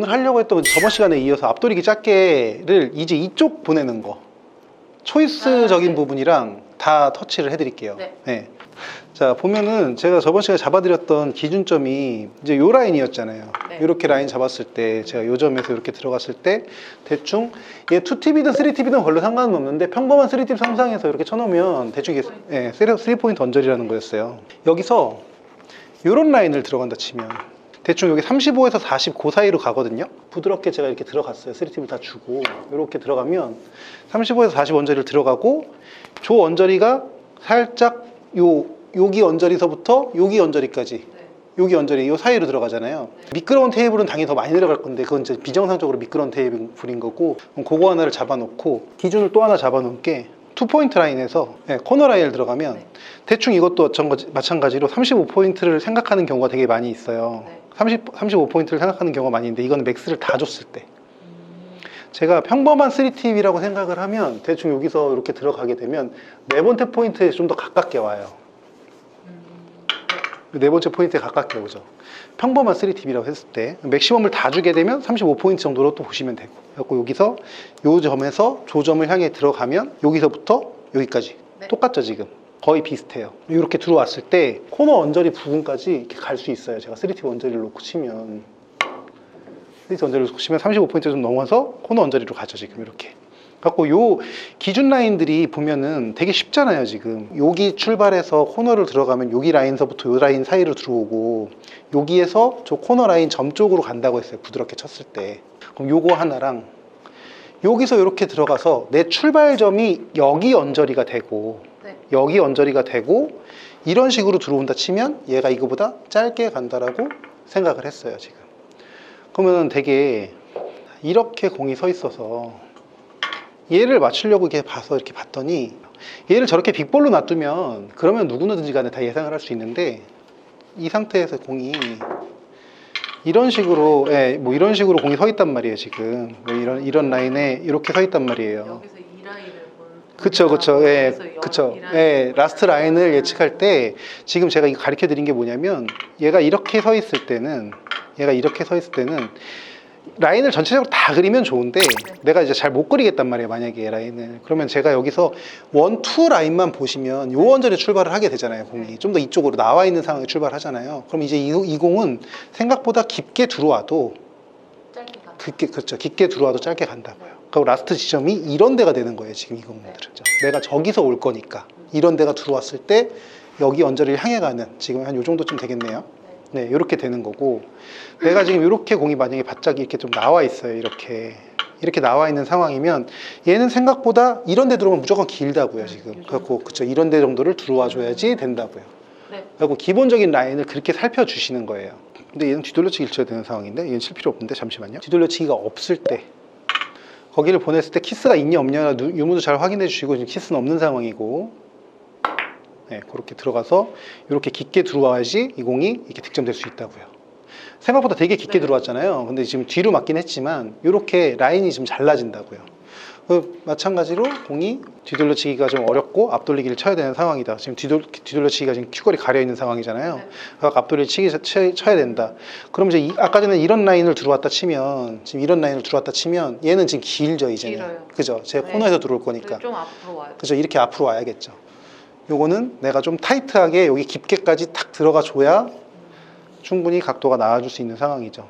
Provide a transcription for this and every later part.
오늘 하려고 했던 저번 시간에 이어서 앞돌이기 짧게를 이제 이쪽 보내는 거 초이스적인 아, 네. 부분이랑 다 터치를 해드릴게요. 네. 자 보면은 제가 저번 시간에 잡아드렸던 기준점이 이제 요 라인이었잖아요. 네. 이렇게 라인 잡았을 때 제가 요 점에서 이렇게 들어갔을 때 대충 얘 2TB든 3TB든 별로 상관은 없는데 평범한 3TB 상상해서 이렇게 쳐놓으면 대충 이게 예, 3포인트 언저리라는 거였어요. 여기서 요런 라인을 들어간다 치면 대충 여기 35에서 40그 사이로 가거든요. 부드럽게 제가 이렇게 들어갔어요. 3팁을 다 주고 이렇게 들어가면 35에서 40 언저리를 들어가고 조 언저리가 살짝 요 여기 언저리서부터 여기 언저리까지 네. 여기 언저리 요 사이로 들어가잖아요. 미끄러운 테이블은 당연히 더 많이 내려갈 건데 그건 이제 비정상적으로 미끄러운 테이블인 거고 그거 하나를 잡아놓고 기준을 또 하나 잡아놓은 게 투포인트 라인에서 예, 코너 라인을 들어가면 네. 대충 이것도 전 마찬가지로 35포인트를 생각하는 경우가 되게 많이 있어요. 네. 30, 35포인트를 생각하는 경우가 많이 있는데 이거는 맥스를 다 줬을 때 음, 제가 평범한 3팁이라고 생각을 하면 대충 여기서 이렇게 들어가게 되면 네 번째 포인트에 좀 더 가깝게 와요. 음, 네 번째 포인트에 가깝게 오죠. 평범한 3팁이라고 했을 때 맥시멈을 다 주게 되면 35포인트 정도로 또 보시면 되고 그래서 여기서 요 점에서 조점을 향해 들어가면 여기서부터 여기까지 네. 똑같죠 지금 거의 비슷해요. 이렇게 들어왔을 때 코너 언저리 부분까지 이렇게 갈 수 있어요. 제가 3팁 언저리를 놓고 치면. 3팁 언저리를 놓고 치면 35포인트 좀 넘어서 코너 언저리로 가죠 지금 이렇게. 갖고 요 기준 라인들이 보면은 되게 쉽잖아요 지금. 여기 출발해서 코너를 들어가면 여기 라인서부터 요 라인 사이로 들어오고 여기에서 저 코너 라인 점 쪽으로 간다고 했어요 부드럽게 쳤을 때. 그럼 요거 하나랑 여기서 이렇게 들어가서 내 출발점이 여기 언저리가 되고 네. 여기 언저리가 되고 이런 식으로 들어온다 치면 얘가 이거보다 짧게 간다라고 생각을 했어요 지금 그러면 되게 이렇게 공이 서 있어서 얘를 맞추려고 이렇게 봐서 이렇게 봤더니 얘를 저렇게 빅볼로 놔두면 그러면 누구든지 간에 다 예상을 할 수 있는데 이 상태에서 공이 이런 식으로 예, 뭐 이런 식으로 공이 서 있단 말이에요 지금 뭐 이런 이런 라인에 이렇게 서 있단 말이에요. 그쵸, 그쵸, 예, 그쵸, 예, 본 라스트. 라인을 예측할 때 지금 제가 이거 가르쳐 드린 게 뭐냐면 얘가 이렇게 서 있을 때는 얘가 이렇게 서 있을 때는 라인을 전체적으로 다 그리면 좋은데 내가 이제 잘 못 그리겠단 말이에요 만약에 라인을. 그러면 제가 여기서 원, 투 라인만 보시면 요 원전에 출발을 하게 되잖아요 공이. 좀 더 이쪽으로 나와 있는 상황에 출발하잖아요. 그럼 이제 이, 이 공은 생각보다 깊게 들어와도. 깊게 그렇죠. 깊게 들어와도 짧게 간다고요. 그리고 라스트 지점이 이런 데가 되는 거예요. 지금 이 공들은. 내가 저기서 올 거니까 이런 데가 들어왔을 때 여기 언저리를 향해 가는 지금 한 요 정도쯤 되겠네요. 네, 이렇게 되는 거고 내가 지금 이렇게 공이 만약에 바짝이 이렇게 좀 나와 있어요. 이렇게 이렇게 나와 있는 상황이면 얘는 생각보다 이런 데 들어오면 무조건 길다고요. 지금. 그래갖고 그쵸 이런 데 정도를 들어와 줘야지 된다고요. 네. 그리고 기본적인 라인을 그렇게 살펴주시는 거예요. 근데 얘는 뒤돌려치기 를 쳐야 되는 상황인데 얘는 칠 필요 없는데 잠시만요. 뒤돌려치기가 없을 때 거기를 보냈을 때 키스가 있냐 없냐 누- 유무도 잘 확인해 주시고 지금 키스는 없는 상황이고 네, 그렇게 들어가서 이렇게 깊게 들어와야지 이 공이 이렇게 득점될 수 있다고요. 생각보다 되게 깊게 네. 들어왔잖아요. 근데 지금 뒤로 맞긴 했지만 이렇게 라인이 좀 잘라진다고요. 그 마찬가지로 공이 뒤돌려치기가 좀 어렵고 앞돌리기를 쳐야 되는 상황이다. 지금 뒤돌, 뒤돌려치기가 지금 큐걸이 가려 있는 상황이잖아요. 네. 그래서 앞돌리치기 쳐- 쳐야 된다. 그럼 이제 이- 아까 전에 이런 라인을 들어왔다 치면 지금 이런 라인을 들어왔다 치면 얘는 지금 길죠 이제는. 길어요. 그죠? 제 네. 코너에서 들어올 거니까. 좀 앞으로 와요. 그죠? 이렇게 앞으로 와야겠죠. 요거는 내가 좀 타이트하게 여기 깊게까지 탁 들어가 줘야 충분히 각도가 나와줄 수 있는 상황이죠.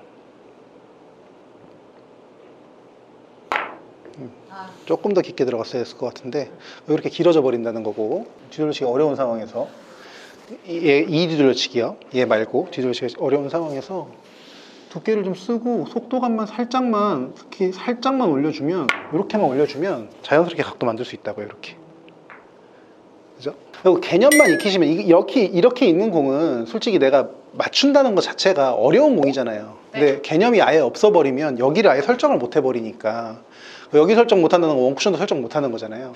조금 더 깊게 들어갔어야 했을 것 같은데 이렇게 길어져 버린다는 거고 뒤돌려치기 어려운 상황에서 이- 얘, 이 뒤돌려치기요 얘 말고 뒤돌려치기 어려운 상황에서 두께를 좀 쓰고 속도감만 살짝만 특히 살짝만 올려주면 이렇게만 올려주면 자연스럽게 각도 만들 수 있다고요 이렇게 그죠? 그리고 개념만 익히시면 이- 이렇게 이렇게 있는 공은 솔직히 내가 맞춘다는 것 자체가 어려운 공이잖아요. 근데 개념이 아예 없어버리면 여기를 아예 설정을 못 해버리니까 여기 설정 못한다는 건 원쿠션도 설정 못하는 거잖아요.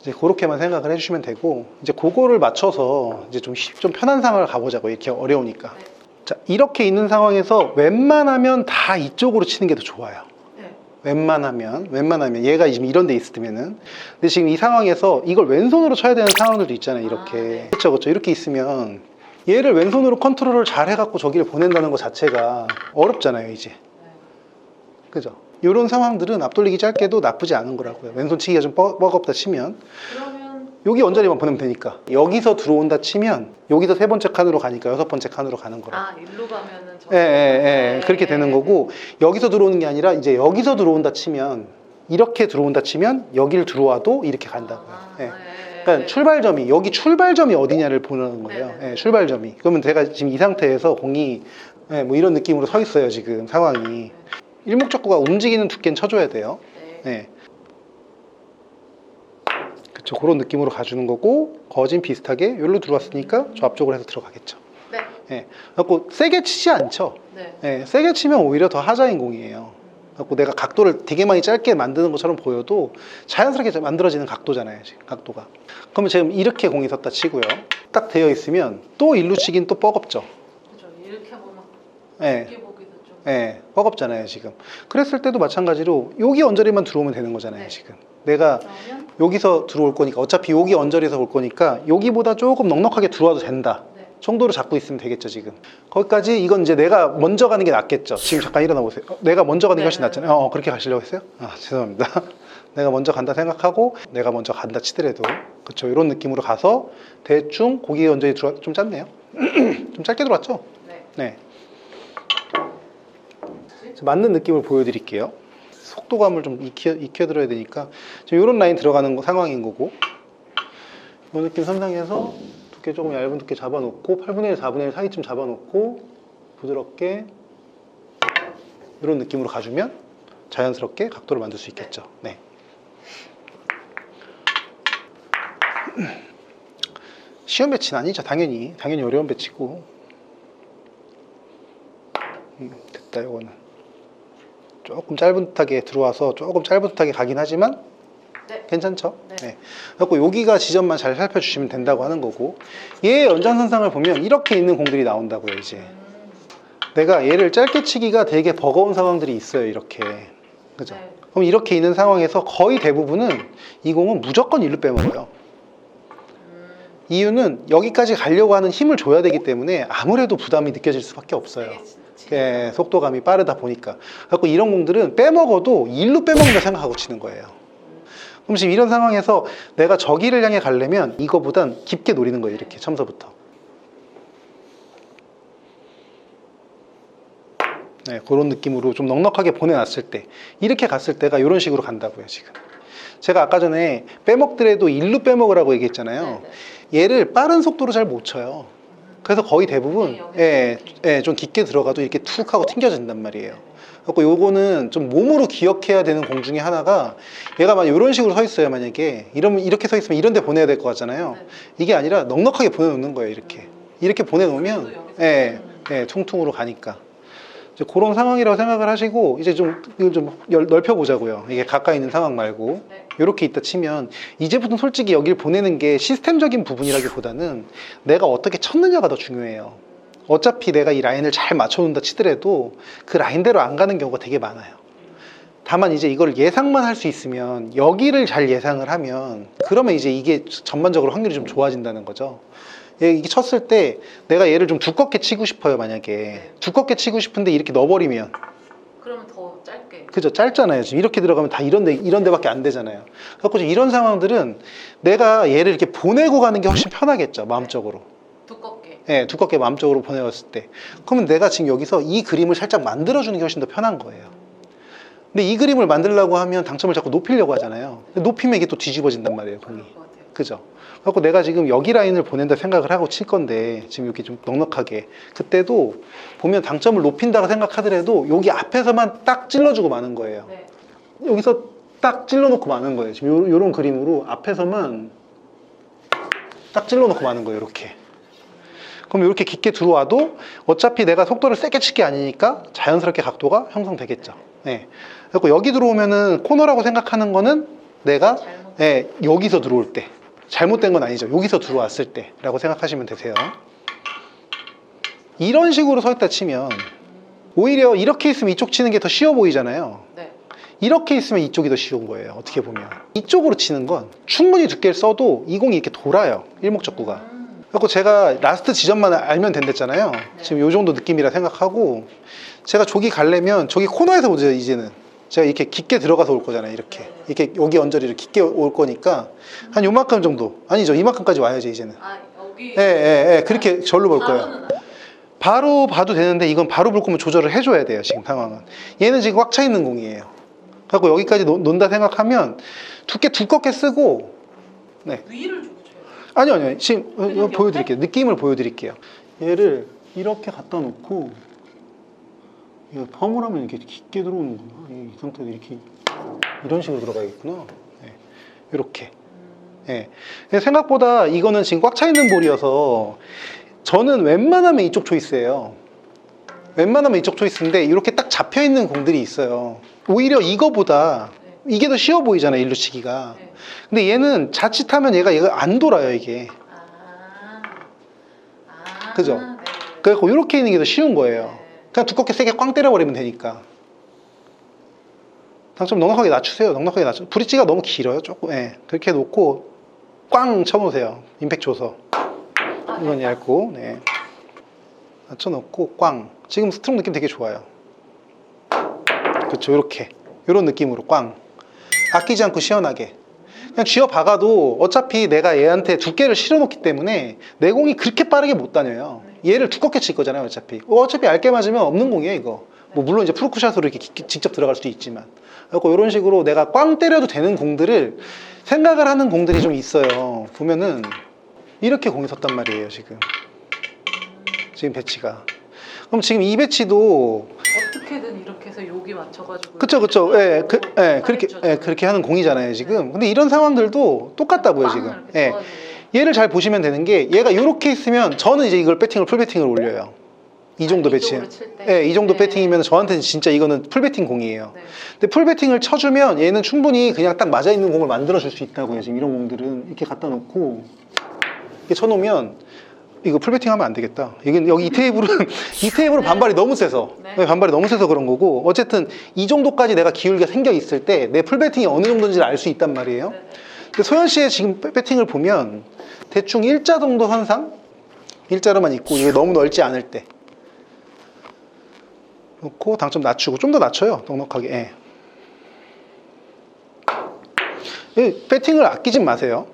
이제 그렇게만 생각을 해주시면 되고 이제 그거를 맞춰서 이제 좀, 쉽- 좀 편한 상황을 가보자고 이렇게 어려우니까. 네. 자 이렇게 있는 상황에서 웬만하면 다 이쪽으로 치는 게 더 좋아요. 네. 웬만하면 웬만하면 얘가 지금 이런 데 있으면은 근데 지금 이 상황에서 이걸 왼손으로 쳐야 되는 상황들도 있잖아요 이렇게 아, 네. 그렇죠 그렇죠 이렇게 있으면 얘를 왼손으로 컨트롤을 잘 해갖고 저기를 보낸다는 것 자체가 어렵잖아요 이제 네. 그죠? 이런 상황들은 앞돌리기 짧게도 나쁘지 않은 거라고요. 왼손 치기가 좀 뻐- 뻐겁다 치면 그러면 여기 언저리만 보내면 되니까 여기서 들어온다 치면 여기서 세 번째 칸으로 가니까 여섯 번째 칸으로 가는 거라. 아 일로 가면은 저 예, 예, 예. 그렇게 되는 거고 여기서 들어오는 게 아니라 이제 여기서 들어온다 치면 이렇게 들어온다 치면 여기를 들어와도 이렇게 간다고요. 아, 예. 예, 그러니까 네. 출발점이 여기 출발점이 어디냐를 보는 거예요. 네, 네. 예, 출발점이. 그러면 제가 지금 이 상태에서 공이 예, 뭐 이런 느낌으로 서 있어요 지금 상황이. 일목적구가 움직이는 두께는 쳐줘야 돼요. 네. 네. 그쵸 그런 느낌으로 가주는 거고 거진 비슷하게 여기로 들어왔으니까 저 앞쪽으로 해서 들어가겠죠. 네. 예. 그래갖고 세게 치지 않죠. 네. 예, 세게 치면 오히려 더 하자인 공이에요. 그래갖고 내가 각도를 되게 많이 짧게 만드는 것처럼 보여도 자연스럽게 만들어지는 각도잖아요. 지금 각도가. 그러면 지금 이렇게 공이 섰다 치고요. 딱 되어 있으면 또 일루 치긴 또 뻐겁죠. 그죠. 이렇게 보면 예. 예, 뻐겁잖아요, 지금. 그랬을 때도 마찬가지로 여기 언저리만 들어오면 되는 거잖아요, 네. 지금. 내가 그러면 여기서 들어올 거니까 어차피 여기 언저리에서 올 거니까 여기보다 조금 넉넉하게 들어와도 된다. 네. 정도로 잡고 있으면 되겠죠, 지금. 거기까지 이건 이제 내가 먼저 가는 게 낫겠죠. 지금 잠깐 일어나 보세요. 어, 내가 먼저 가는 게 훨씬 네, 낫잖아요. 어, 그렇게 가시려고 했어요? 아, 죄송합니다. 내가 먼저 간다 생각하고 내가 먼저 간다 치더라도 그렇죠. 이런 느낌으로 가서 대충 고기 언저리 들어 좀 짧네요. 좀 짧게 들어왔죠? 네. 네. 맞는 느낌을 보여드릴게요. 속도감을 좀 익혀, 익혀드려야 되니까 지금 이런 라인 들어가는 거- 상황인 거고 이 느낌 상상해서 두께 조금 얇은 두께 잡아놓고 8분의 1, 4분의 1 사이쯤 잡아놓고 부드럽게 이런 느낌으로 가주면 자연스럽게 각도를 만들 수 있겠죠. 네. 쉬운 배치는 아니죠. 당연히 당연히 어려운 배치고 음, 됐다 이거는 조금 짧은 듯하게 들어와서 조금 짧은 듯하게 가긴 하지만 네. 괜찮죠? 네. 네. 그래서 여기가 지점만 잘 살펴주시면 된다고 하는 거고 얘의 연장선상을 보면 이렇게 있는 공들이 나온다고요 이제 음, 내가 얘를 짧게 치기가 되게 버거운 상황들이 있어요 이렇게 그죠? 네. 그럼 이렇게 있는 상황에서 거의 대부분은 이 공은 무조건 일로 빼먹어요 음, 이유는 여기까지 가려고 하는 힘을 줘야 되기 때문에 아무래도 부담이 느껴질 수밖에 없어요 지- 예, 속도감이 빠르다 보니까. 그래서 이런 공들은 빼먹어도 일로 빼먹는다 생각하고 치는 거예요. 그럼 지금 이런 상황에서 내가 저기를 향해 가려면 이거보단 깊게 노리는 거예요. 이렇게 처음서부터. 네, 그런 느낌으로 좀 넉넉하게 보내놨을 때 이렇게 갔을 때가 이런 식으로 간다고요 지금 제가 아까 전에 빼먹더라도 일로 빼먹으라고 얘기했잖아요 네, 네. 얘를 빠른 속도로 잘 못 쳐요 그래서 거의 대부분 네, 여기서 예. 예, 좀 깊게 들어가도 이렇게 툭 하고 튕겨진단 말이에요. 그래서 요거는 좀 몸으로 기억해야 되는 공 중에 하나가 얘가 만약 이런 식으로 서 있어요 만약에 이러면 이렇게 서 있으면 이런 데 보내야 될 것 같잖아요. 네. 이게 아니라 넉넉하게 보내놓는 거예요 이렇게 이렇게 보내놓으면 예, 음. 예, 퉁퉁으로 가니까 이제 그런 상황이라고 생각을 하시고 이제 좀 이걸 좀 열- 넓혀보자고요. 이게 가까이 있는 상황 말고 네. 이렇게 있다 치면 이제부터 솔직히 여기를 보내는 게 시스템적인 부분이라기보다는 내가 어떻게 쳤느냐가 더 중요해요. 어차피 내가 이 라인을 잘 맞춰놓는다 치더라도 그 라인대로 안 가는 경우가 되게 많아요. 다만 이제 이걸 예상만 할 수 있으면 여기를 잘 예상을 하면 그러면 이제 이게 전반적으로 확률이 좀 좋아진다는 거죠. 얘 이게 쳤을 때 내가 얘를 좀 두껍게 치고 싶어요 만약에 네. 두껍게 치고 싶은데 이렇게 넣어버리면. 그죠 짧잖아요. 지금 이렇게 들어가면 다 이런 데 이런 데밖에 안 되잖아요. 그래서 이런 상황들은 내가 얘를 이렇게 보내고 가는 게 훨씬 편하겠죠 마음적으로. 두껍게. 예, 두껍게 마음적으로 보내왔을 때. 그러면 내가 지금 여기서 이 그림을 살짝 만들어주는 게 훨씬 더 편한 거예요. 근데 이 그림을 만들려고 하면 당점을 자꾸 높이려고 하잖아요. 높이면 이게 또 뒤집어진단 말이에요 공이. 그죠 그래서 내가 지금 여기 라인을 보낸다 생각을 하고 칠 건데 지금 이렇게 좀 넉넉하게 그때도 보면 당점을 높인다고 생각하더라도 여기 앞에서만 딱 찔러주고 마는 거예요 네. 여기서 딱 찔러놓고 마는 거예요. 지금 요, 런 그림으로 앞에서만 딱 찔러놓고 마는 거예요. 이렇게. 그럼 이렇게 깊게 들어와도 어차피 내가 속도를 세게 칠 게 아니니까 자연스럽게 각도가 형성되겠죠. 네. 그리고 여기 들어오면은 코너라고 생각하는 거는 내가. 예, 여기서 들어올 때 잘못된 건 아니죠. 여기서 들어왔을 때라고 생각하시면 되세요. 이런 식으로 서 있다 치면 오히려 이렇게 있으면 이쪽 치는 게 더 쉬워 보이잖아요. 네. 이렇게 있으면 이쪽이 더 쉬운 거예요. 어떻게 보면. 이쪽으로 치는 건 충분히 두께를 써도 이 공이 이렇게 돌아요. 일목적구가. 음, 그래서 제가 라스트 지점만 알면 된댔잖아요. 지금 요 정도 느낌이라 생각하고 제가 저기 가려면 저기 코너에서 보죠, 이제는. 제가 이렇게 깊게 들어가서 올 거잖아요. 이렇게 이렇게 여기 언저리를 깊게 올 거니까 한 요만큼 정도 아니죠. 이만큼까지 와야지 이제는. 아 여기. 예, 예, 예. 그렇게 절로 볼 거예요. 바로 봐도 되는데 이건 바로 볼 거면 조절을 해줘야 돼요. 지금 상황은. 얘는 지금 꽉 차 있는 공이에요. 그리고 여기까지 놓, 논다 생각하면 두께 두껍게 쓰고 위를 주고 쳐요. 아니요, 아니요. 지금? 보여드릴게요. 느낌을 보여드릴게요. 얘를 이렇게 갖다 놓고 이거 펌을 하면 이렇게 깊게 들어오는구나. 이 상태에서 이렇게 이런 식으로 들어가야겠구나. 네. 이렇게. 예. 근데 생각보다 이거는 지금 꽉 차 있는 볼이어서 저는 웬만하면 이쪽 초이스예요. 웬만하면 이쪽 초이스인데 이렇게 딱 잡혀 있는 공들이 있어요. 오히려 이거보다 네. 이게 더 쉬워 보이잖아요, 일루 치기가. 네. 근데 얘는 자칫하면 얘가 얘가 안 돌아요, 이게. 아. 아. 그죠? 네. 그래서 이렇게 있는 게 더 쉬운 거예요. 네. 그냥 두껍게 세게 꽝 때려버리면 되니까. 당점 넉넉하게 낮추세요. 넉넉하게 낮추. 브릿지가 너무 길어요. 조금. 예. 그렇게 놓고 꽝 쳐놓으세요. 임팩 줘서. 아, 이건 됐다. 얇고. 네. 낮춰놓고 꽝. 지금 스트롱 느낌 되게 좋아요. 그렇죠. 이렇게. 이런 느낌으로 꽝. 아끼지 않고 시원하게. 그냥 쥐어 박아도 어차피 내가 얘한테 두께를 실어놓기 때문에 내 공이 그렇게 빠르게 못 다녀요. 얘를 두껍게 칠 거잖아요, 어차피. 어, 어차피 얇게 맞으면 없는 공이에요, 이거. 뭐 물론 이제 프로크샷으로 이렇게 기- 직접 들어갈 수도 있지만. 그래서 이런 식으로 내가 꽝 때려도 되는 공들을 생각을 하는 공들이 좀 있어요. 보면은 이렇게 공이 섰단 말이에요, 지금. 지금 배치가. 그럼 지금 이 배치도 어떻게든 이렇게 해서 여기 맞춰가지고. 그쵸 그쵸 예, 그, 예, 그렇게 예, 그렇게 하는 공이잖아요 지금 근데 이런 상황들도 똑같다고요 지금 예. 얘를 잘 보시면 되는 게 얘가 이렇게 있으면 저는 이제 이걸 배팅을 풀 배팅을 올려요 이 정도 아, 배치? 예, 이 정도 네. 배팅이면 저한테는 진짜 이거는 풀 배팅 공이에요 네. 근데 풀 배팅을 쳐주면 얘는 충분히 그냥 딱 맞아 있는 공을 만들어 줄 수 있다고요 지금 이런 공들은 이렇게 갖다 놓고 이렇게 쳐놓으면 이거 풀 배팅 하면 안 되겠다 이건 여기 이 테이블은 이 테이블은 반발이 너무 세서 네. 네, 반발이 너무 세서 그런 거고 어쨌든 이 정도까지 내가 기울기가 생겨 있을 때 내 풀 배팅이 어느 정도인지를 알 수 있단 말이에요 근데 소연 씨의 지금 배- 배팅을 보면 대충 일자 정도 현상? 일자로만 있고 이게 너무 넓지 않을 때 놓고 당점 낮추고 좀 더 낮춰요 넉넉하게 예. 이 배팅을 아끼진 마세요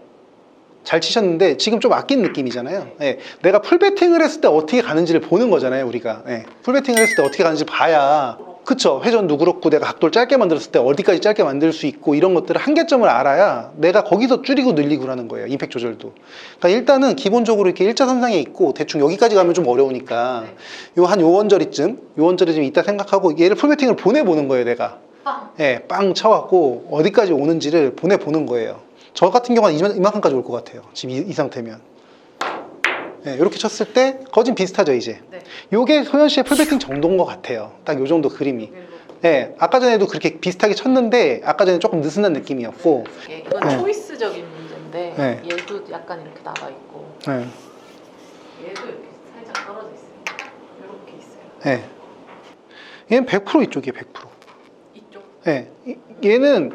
잘 치셨는데 지금 좀 아낀 느낌이잖아요 예. 내가 풀 배팅을 했을 때 어떻게 가는지를 보는 거잖아요 우리가 예. 풀 배팅을 했을 때 어떻게 가는지 봐야 그쵸. 회전도 그렇고 내가 각도를 짧게 만들었을 때 어디까지 짧게 만들 수 있고 이런 것들을 한계점을 알아야 내가 거기서 줄이고 늘리고 하는 거예요 임팩 조절도. 그러니까 일단은 기본적으로 이렇게 일자선상에 있고 대충 여기까지 가면 좀 어려우니까 네. 요한요 원저리쯤 요 원저리쯤 있다 생각하고 얘를 풀배팅을 보내보는 거예요 내가. 빵. 예, 빵 쳐갖고 어디까지 오는지를 보내보는 거예요. 저 같은 경우는 이만- 이만큼까지 올 것 같아요 지금 이, 이 상태면 예, 이렇게 쳤을 때 거진 비슷하죠 이제 네. 요게 소연 씨의 풀배팅 정도인 것 같아요 딱 요 정도 그림이. 예, 아까 전에도 그렇게 비슷하게 쳤는데 아까 전에 조금 느슨한 느낌이었고 예, 이건 네. 초이스적인 문제인데 네. 얘도 약간 이렇게 나가 있고 예, 얘도 이렇게 살짝 떨어져 있어요. 이렇게 있어요. 예. 얘는 100% 이쪽이에요 100% 이쪽. 예, 이- 얘는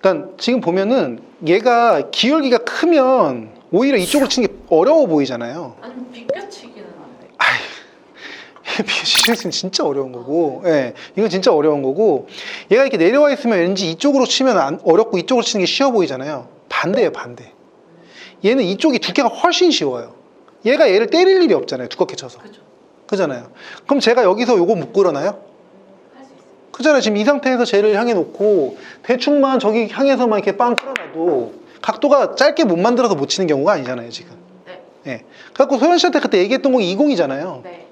그러니까 지금 보면은 얘가 기울기가 크면 오히려 이쪽으로 치는 게 어려워 보이잖아요. 아니 비껴치기는 안 돼. 비실은 진짜 어려운 거고, 예, 이건 진짜 어려운 거고, 얘가 이렇게 내려와 있으면 왠지 이쪽으로 치면 안- 어렵고 이쪽으로 치는 게 쉬워 보이잖아요. 반대예요, 반대. 얘는 이쪽이 두께가 훨씬 쉬워요. 얘가 얘를 때릴 일이 없잖아요, 두껍게 쳐서. 그죠? 그잖아요. 그럼 제가 여기서 요거? 할수 있어요. 그잖아요. 지금 이 상태에서 쟤를 향해 놓고 대충만 저기 향해서만 이렇게 빵 끌어놔도 각도가 짧게 못 만들어서 못 치는 경우가 아니잖아요, 지금. 네. 예. 그래갖고 소연 씨한테 그때 얘기했던 공이 20이잖아요. 네.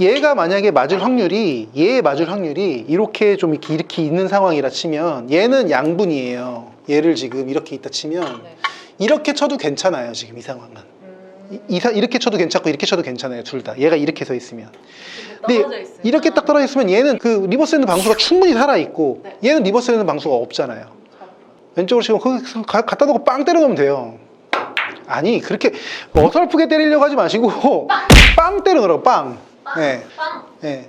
얘가 만약에 맞을 확률이 얘에 맞을 확률이 이렇게 좀 이렇게, 이렇게 있는 상황이라 치면 얘는 양분이에요. 얘를 지금 이렇게 있다 치면 네. 이렇게 쳐도 괜찮아요. 지금 이 상황은. 음, 이, 사- 이렇게 쳐도 괜찮고 이렇게 쳐도 괜찮아요. 둘 다. 얘가 이렇게 서 있으면. 근데 근데. 이렇게 딱 떨어져 있으면 얘는 그 리버스 핸드 방수가 충분히 살아 있고 네. 얘는 리버스 핸드 방수가 없잖아요. 왼쪽으로 가- 갖다 놓고 빵 때려 놓으면 돼요. 아니 그렇게 어설프게 때리려고 하지 마시고 빵 때려 놓으라고 빵. 빵. 예. 빵. 예.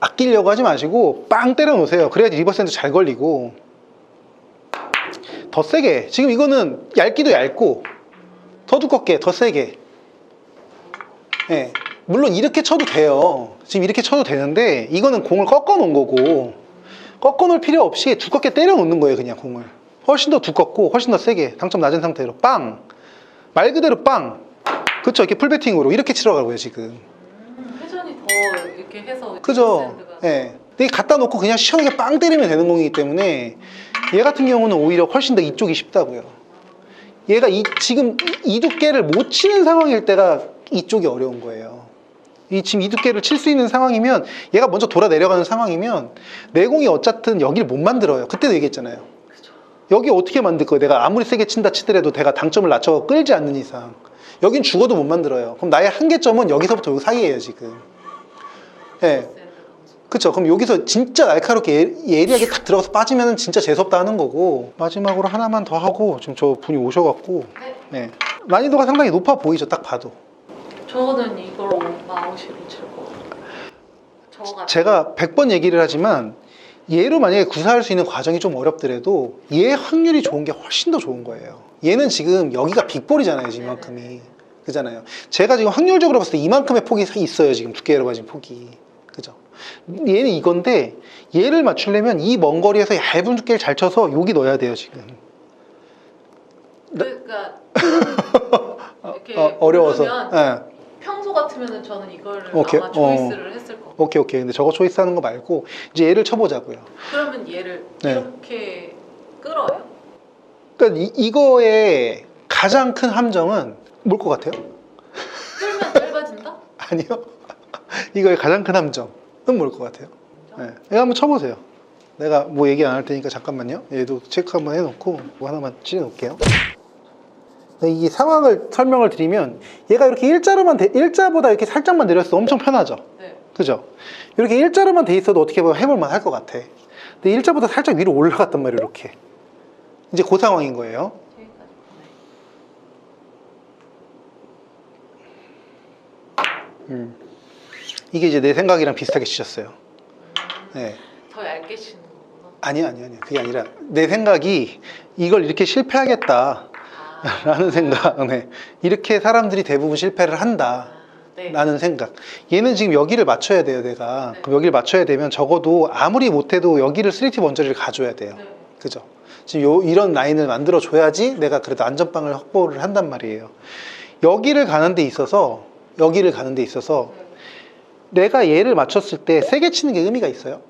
아끼려고 하지 마시고 빵 때려 놓으세요. 그래야지 리버스 핸드 잘 걸리고 더 세게. 지금 이거는 얇기도 얇고 더 두껍게 더 세게. 예. 물론 이렇게 쳐도 돼요. 지금 이렇게 쳐도 되는데 이거는 공을 꺾어 놓은 거고 꺾어 놓을 필요 없이 두껍게 때려 놓는 거예요, 그냥 공을. 훨씬 더 두껍고 훨씬 더 세게 당점 낮은 상태로 빵. 말 그대로 빵. 그쵸 이렇게 풀배팅으로 이렇게 치러 가고요, 지금. 음, 회전이 더 이렇게 해서 그죠? 예. 근데 갖다 놓고 그냥 시원하게 빵 때리면 되는 공이기 때문에 얘 같은 경우는 오히려 훨씬 더 이쪽이 쉽다고요. 얘가 이, 지금 이, 이 두께를 못 치는 상황일 때가 이쪽이 어려운 거예요. 이 지금 이 두께를 칠 수 있는 상황이면 얘가 먼저 돌아 내려가는 상황이면 내 공이 어쨌든 여기를 못 만들어요. 그때도 얘기했잖아요. 그죠. 여기 어떻게 만들 거예요? 내가 아무리 세게 친다 치더라도 내가 당점을 낮춰 끌지 않는 이상 여긴 죽어도 못 만들어요. 그럼 나의 한계점은 여기서부터 요 사이예요 지금. 예. 무슨- 그쵸. 그럼 여기서 진짜 날카롭게 예- 예리하게 탁 들어가서 빠지면 진짜 재수없다 하는 거고. 마지막으로 하나만 더 하고, 지금 저 분이 오셔갖고, 네. 네. 난이도가 상당히 높아 보이죠, 딱 봐도. 저는 이걸로 마우시로 칠 거. 저가 제가 100번 얘기를 하지만, 얘로 만약에 구사할 수 있는 과정이 좀 어렵더라도, 얘 확률이 좋은 게 훨씬 더 좋은 거예요. 얘는 지금 여기가 빅볼이잖아요, 지금 이만큼이. 그잖아요. 제가 지금 확률적으로 봤을 때 이만큼의 폭이 있어요, 지금 두께로 가진 폭이. 그죠? 얘는 이건데, 얘를 맞추려면 이 먼 거리에서 얇은 두께를 잘 쳐서 여기 넣어야 돼요, 지금. 그러니까 이렇게 어, 어려워서. 평소 같으면은 저는 이거를 오케이. 아마 조이스를 했을 거. 오케이, 오케이. 근데 저거 초이스 하는 거 말고, 이제 얘를 쳐보자고요. 그러면 얘를 네. 이렇게 끌어요? 그러니까 이, 이거의 가장 큰 함정은 뭘 것 같아요? 끌면 짧아진다? 아니요. 이거의 가장 큰 함정은 뭘 것 같아요? 네. 이거 한번 쳐보세요. 내가 뭐 얘기 안 할 테니까 잠깐만요. 얘도 체크 한번 해놓고 뭐 하나만 찔러놓을게요. 네, 이 상황을 설명을 드리면 얘가 이렇게 일자로만 돼- 일자보다 이렇게 살짝만 내렸어 엄청 편하죠. 네. 그죠? 이렇게 일자로만 돼 있어도 어떻게 보면 해볼만 할 것 같아. 근데 일자보다 살짝 위로 올라갔단 말이에요. 이렇게. 이제 그 상황인 거예요. 음. 이게 이제 내 생각이랑 비슷하게 치셨어요. 네. 네. 더 얇게 치는 거구나. 아니요, 아니요, 아니요. 그게 아니라 내 생각이 이걸 이렇게 실패하겠다 라는 아, 생각. 네. 이렇게 사람들이 대부분 실패를 한다. 아, 네. 라는 생각. 얘는 지금 여기를 맞춰야 돼요, 내가. 네. 그럼 여기를 맞춰야 되면 적어도 아무리 못해도 여기를 스리티 원저리를 가줘야 돼요. 네. 그죠? 지금 요, 이런 라인을 만들어 줘야지 내가 그래도 안전빵을 확보를 한단 말이에요. 여기를 가는 데 있어서, 여기를 가는 데 있어서 네. 내가 얘를 맞췄을 때 세게 치는 게 의미가 있어요?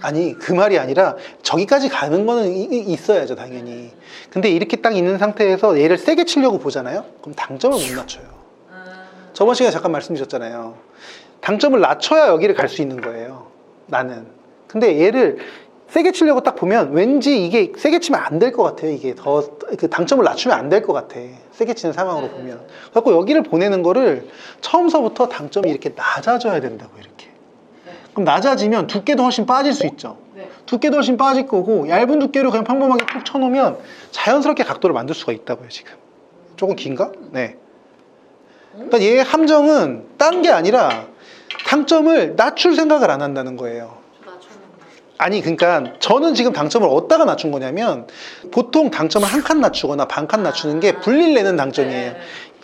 아니, 그 말이 아니라 저기까지 가는 거는 있어야죠, 당연히. 근데 이렇게 딱 있는 상태에서 얘를 세게 치려고 보잖아요? 그럼 당점을 못 맞춰요. 음, 저번 시간에 잠깐 말씀드렸잖아요. 당점을 낮춰야 여기를 갈 수 있는 거예요. 나는. 근데 얘를 세게 치려고 딱 보면 왠지 이게 세게 치면 안 될 것 같아요. 이게 더 그 당점을 낮추면 안 될 것 같아. 세게 치는 상황으로 네. 보면. 그래서 여기를 보내는 거를 처음서부터 당점이 이렇게 낮아져야 된다고 이렇게. 네. 그럼 낮아지면 두께도 훨씬 빠질 수 있죠. 네. 두께도 훨씬 빠질 거고 얇은 두께로 그냥 평범하게 푹 쳐놓으면 자연스럽게 각도를 만들 수가 있다고요 지금. 조금 긴가? 네. 그러니까 얘의 함정은 딴 게 아니라 당점을 낮출 생각을 안 한다는 거예요. 아니 그러니까 저는 지금 당점을 어디다가 낮춘 거냐면 보통 당점을 한 칸 낮추거나 반 칸 낮추는 게 분리를 내는 당점이에요. 네.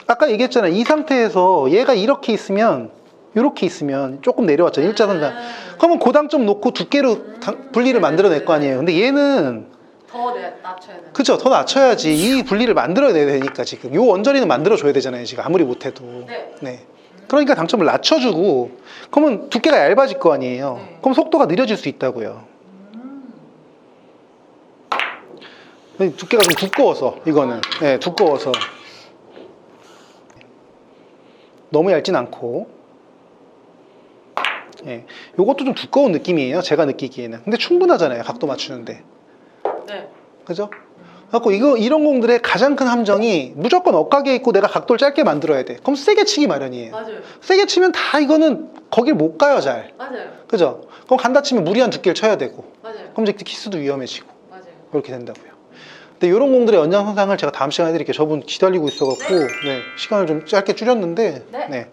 아까 얘기했잖아요. 이 상태에서 얘가 이렇게 있으면 이렇게 있으면 조금 내려왔잖아요. 일자선상. 음, 그러면 고당점 놓고 두께로 당- 분리를 만들어낼 거 아니에요. 근데 얘는 더 내- 낮춰야 되는. 그죠 더 낮춰야지 이 분리를 만들어내야 되니까 지금 요 원저리는 만들어줘야 되잖아요. 지금 아무리 못해도. 네. 네. 그러니까 당점을 낮춰주고 그러면 두께가 얇아질 거 아니에요. 네. 그럼 속도가 느려질 수 있다고요. 음, 두께가 좀 두꺼워서 이거는 네, 두꺼워서 너무 얇진 않고 예, 요것도 좀 두꺼운 느낌이에요. 제가 느끼기에는. 근데 충분하잖아요. 각도 맞추는데. 네. 그죠? 갖고 이거 이런 공들의 가장 큰 함정이 무조건 엇가게 있고 내가 각도를 짧게 만들어야 돼. 그럼 세게 치기 마련이에요. 맞아요. 세게 치면 다 이거는 거길 못 가요, 잘. 맞아요. 그죠? 그럼 간다 치면 무리한 두께를 쳐야 되고. 맞아요. 그럼 이제 키스도 위험해지고. 맞아요. 그렇게 된다고요. 근데 이런 공들의 연장 선상을 제가 다음 시간에 해드릴게요. 저분 기다리고 있어갖고, 네. 네, 시간을 좀 짧게 줄였는데, 네. 네.